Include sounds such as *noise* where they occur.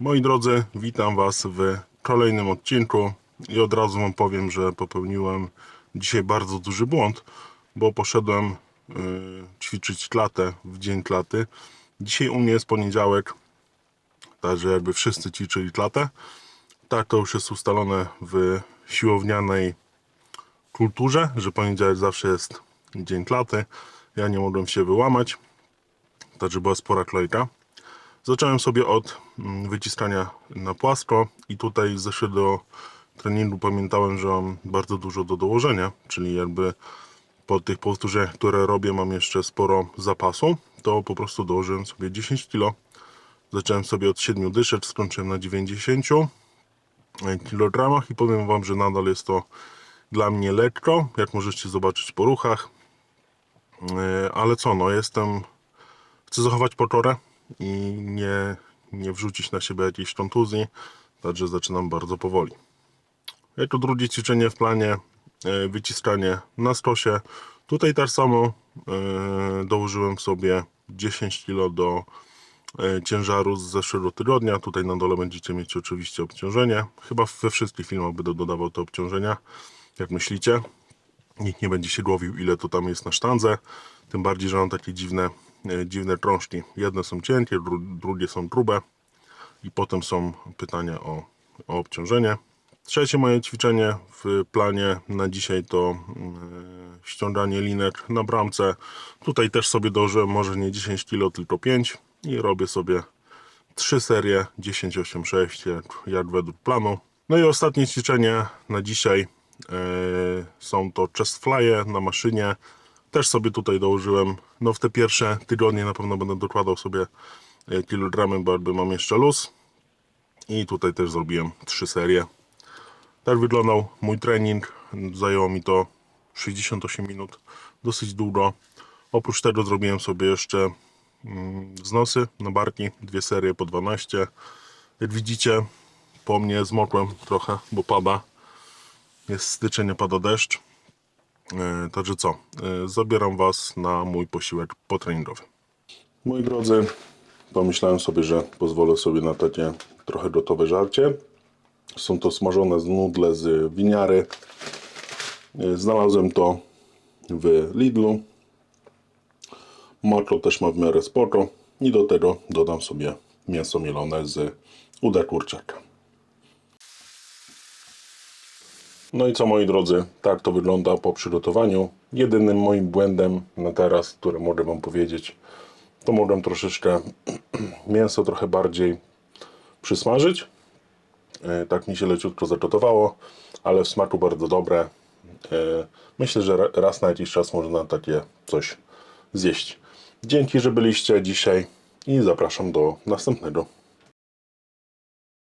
Moi drodzy, witam Was w kolejnym odcinku i od razu Wam powiem, że popełniłem dzisiaj bardzo duży błąd, bo poszedłem y, ćwiczyć klatę w dzień klaty. Dzisiaj u mnie jest poniedziałek, także jakby wszyscy ćwiczyli klatę. Tak to już jest ustalone w siłownianej kulturze, że poniedziałek zawsze jest dzień klaty. Ja nie mogłem się wyłamać, także była spora klejka. Zacząłem sobie od mm, wyciskania na płasko i tutaj zeszły do treningu pamiętałem, że mam bardzo dużo do dołożenia, czyli jakby po tych powtórzeniach, które robię mam jeszcze sporo zapasu, to po prostu dołożyłem sobie 10 kg. Zacząłem sobie od 7 dyszek, skończyłem na 90 kg i powiem Wam, że nadal jest to dla mnie lekko, jak możecie zobaczyć po ruchach. Yy, Ale co, no jestem, chcę zachować pokorę i nie, nie wrzucić na siebie jakiejś kontuzji, także zaczynam bardzo powoli. Jako drugie ćwiczenie w planie e, wyciskanie na stosie. Tutaj też samo e, dołożyłem sobie 10 kg do e, ciężaru z zeszłego tygodnia. Tutaj na dole będziecie mieć oczywiście obciążenie. Chyba we wszystkich filmach będę dodawał te obciążenia, jak myślicie. Nikt nie będzie się głowił, ile to tam jest na sztandze. Tym bardziej, że mam takie dziwne, dziwne krążki. Jedne są cienkie, dru- drugie są grube. I potem są pytania o, o obciążenie. Trzecie moje ćwiczenie w planie na dzisiaj to mm, ściąganie linek na bramce. Tutaj też sobie dołożyłem może nie 10 kg, tylko 5 i robię sobie 3 serie 10, 8, 6 jak, jak według planu. No i ostatnie ćwiczenie na dzisiaj e, są to chest fly'e na maszynie. Też sobie tutaj dołożyłem, no w te pierwsze tygodnie na pewno będę dokładał sobie e, kilogramy, bo jakby mam jeszcze luz. I tutaj też zrobiłem 3 serie. Tak wyglądał mój trening. Zajęło mi to 68 minut, dosyć długo. Oprócz tego zrobiłem sobie jeszcze mm, wznosy na barki, dwie serie po 12. Jak widzicie, po mnie zmokłem trochę, bo pada. Jest styczeń, pada deszcz. E, Także co, e, zabieram Was na mój posiłek potreningowy. Moi drodzy, pomyślałem sobie, że pozwolę sobie na takie trochę gotowe żarcie. Są to smażone z nudle z winiary. E, Znalazłem to w Lidlu. Makro też ma w miarę spoko. I do tego dodam sobie mięso mielone z uda kurczaka. No i co moi drodzy, tak to wygląda po przygotowaniu. Jedynym moim błędem na teraz, które mogę Wam powiedzieć, to mogłem troszeczkę *clears throat* mięso trochę bardziej przysmażyć. E, Tak mi się leciutko zagotowało, ale w smaku bardzo dobre. E, Myślę, że ra- raz na jakiś czas można takie coś zjeść. Dzięki, że byliście dzisiaj i zapraszam do następnego.